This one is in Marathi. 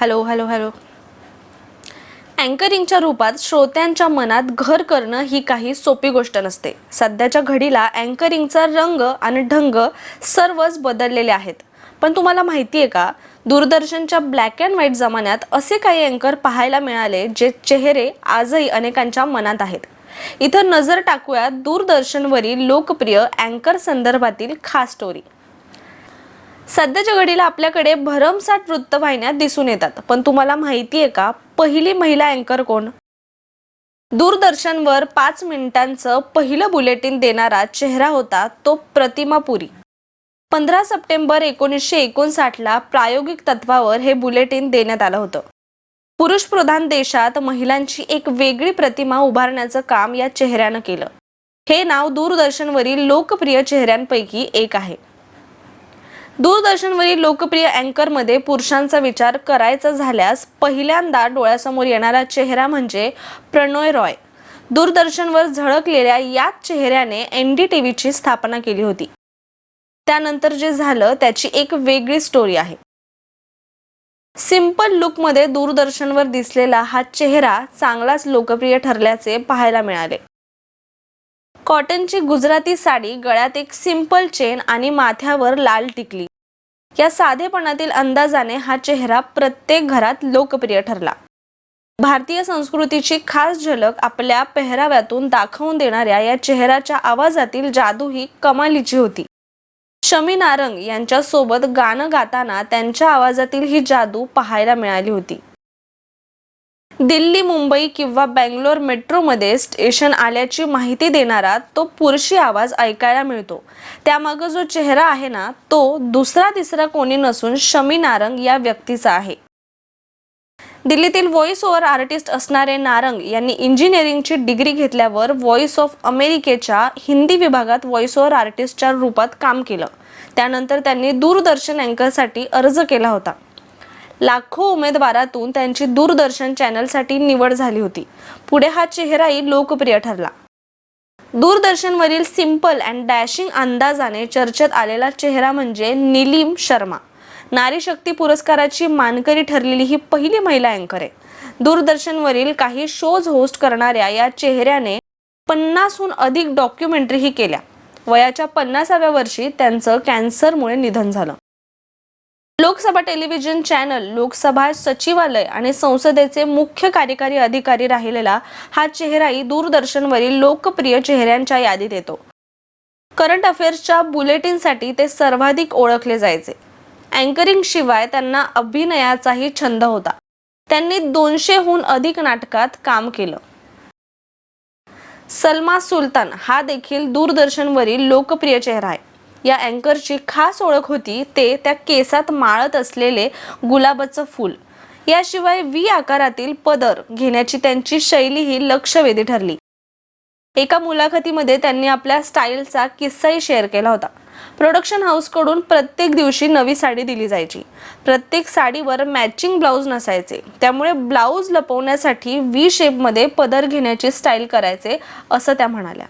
Hello hello hello. अँकरिंगच्या रूपात श्रोत्यांच्या मनात घर करणं ही काही सोपी गोष्ट नसते. सध्याच्या घडीला अँकरिंगचा रंग आणि ढंग सर्वच बदललेले आहेत. पण तुम्हाला माहिती आहे का दूरदर्शनच्या ब्लॅक अँड व्हाईट जमान्यात असे काही अँकर पाहायला मिळाले जे चेहरे आजही अनेकांच्या मनात आहेत. इथं नजर टाकूया दूरदर्शनवरील लोकप्रिय अँकर संदर्भातील खास स्टोरी सध्याच्या घडीला आपल्याकडे भरमसाठ वृत्तवाहिन्या दिसून येतात. पण तुम्हाला माहिती आहे का? पहिली महिला अँकर कोण? दूरदर्शनवर पाच मिनिटांचं पहिलं बुलेटिन देणारा चेहरा होता तो प्रतिमा पुरी. पंधरा सप्टेंबर एकोणीसशे एकोणसाठला प्रायोगिक तत्वावर हे बुलेटिन देण्यात आलं होतं. पुरुष प्रधान देशात महिलांची एक वेगळी प्रतिमा उभारण्याचं काम या चेहऱ्यानं केलं. हे नाव दूरदर्शनवरील लोकप्रिय चेहऱ्यांपैकी एक आहे. दूरदर्शनवरील लोकप्रिय अँकरमध्ये पुरुषांचा विचार करायचा झाल्यास पहिल्यांदा डोळ्यासमोर येणारा चेहरा म्हणजे प्रणोय रॉय. दूरदर्शनवर झळकलेल्या याच चेहऱ्याने एन डी टी व्हीची स्थापना केली होती. त्यानंतर जे झालं त्याची एक वेगळी स्टोरी आहे. सिंपल लुकमध्ये दूरदर्शनवर दिसलेला हा चेहरा चांगलाच लोकप्रिय ठरल्याचे पाहायला मिळाले. कॉटनची गुजराती साडी गळ्यात एक सिंपल चेन आणि माथ्यावर लाल टिकली. या साधेपणातील अंदाजाने हा चेहरा प्रत्येक घरात लोकप्रिय ठरला. भारतीय संस्कृतीची खास झलक आपल्या पेहराव्यातून दाखवून देणाऱ्या या चेहऱ्याच्या आवाजातील जादू ही कमालीची होती. शमी नारंग यांच्यासोबत गाणं गाताना त्यांच्या आवाजातील ही जादू पाहायला मिळाली होती. दिल्ली मुंबई किंवा बँगलोर मेट्रोमध्ये स्टेशन आल्याची माहिती देणारा तो पुरशी आवाज ऐकायला मिळतो. त्यामागं जो चेहरा आहे ना तो दुसरा तिसरा कोणी नसून शमी नारंग या व्यक्तीचा आहे. दिल्लीतील व्हॉइस ओव्हर आर्टिस्ट असणारे नारंग यांनी इंजिनिअरिंगची डिग्री घेतल्यावर व्हॉइस ऑफ अमेरिकेच्या हिंदी विभागात व्हॉइस ओव्हर आर्टिस्टच्या रूपात काम केलं. त्यानंतर त्यांनी दूरदर्शन अँकरसाठी अर्ज केला होता. लाखो उमेदवारातून त्यांची दूरदर्शन चॅनलसाठी निवड झाली होती. पुढे हा चेहराही लोकप्रिय ठरला. दूरदर्शनवरील सिंपल अँड डॅशिंग अंदाजाने चर्चेत आलेला चेहरा म्हणजे निलीम शर्मा. नारी शक्ती पुरस्काराची मानकरी ठरलेली ही पहिली महिला अँकर आहे. दूरदर्शनवरील काही शोज होस्ट करणाऱ्या या चेहऱ्याने पन्नासहून अधिक डॉक्युमेंटरीही केल्या. वयाच्या पन्नासाव्या वर्षी त्यांचं कॅन्सरमुळे निधन झालं. लोकसभा टेलिव्हिजन चॅनल लोकसभा सचिवालय आणि संसदेचे मुख्य कार्यकारी अधिकारी राहिलेला हा चेहराही दूरदर्शनवरील लोकप्रिय चेहऱ्यांच्या यादीत येतो. करंट अफेअर्सच्या बुलेटिनसाठी ते सर्वाधिक ओळखले जायचे. अँकरिंग शिवाय त्यांना अभिनयाचाही छंद होता. त्यांनी दोनशेहून अधिक नाटकात काम केलं. सलमा सुलतान हा देखील दूरदर्शनवरील लोकप्रिय चेहरा आहे. या अँकरची खास ओळख होती ते त्या केसात माळत असलेले गुलाबाचं फूल. याशिवाय व्ही आकारातील पदर घेण्याची त्यांची शैली ही लक्षवेधी ठरली. एका मुलाखतीमध्ये त्यांनी आपल्या स्टाईलचा किस्साही शेअर केला होता. प्रोडक्शन हाऊसकडून प्रत्येक दिवशी नवी साडी दिली जायची. प्रत्येक साडीवर मॅचिंग ब्लाऊज नसायचे. त्यामुळे ब्लाऊज लपवण्यासाठी व्ही शेपमध्ये पदर घेण्याची स्टाईल करायचे असं त्या म्हणाल्या.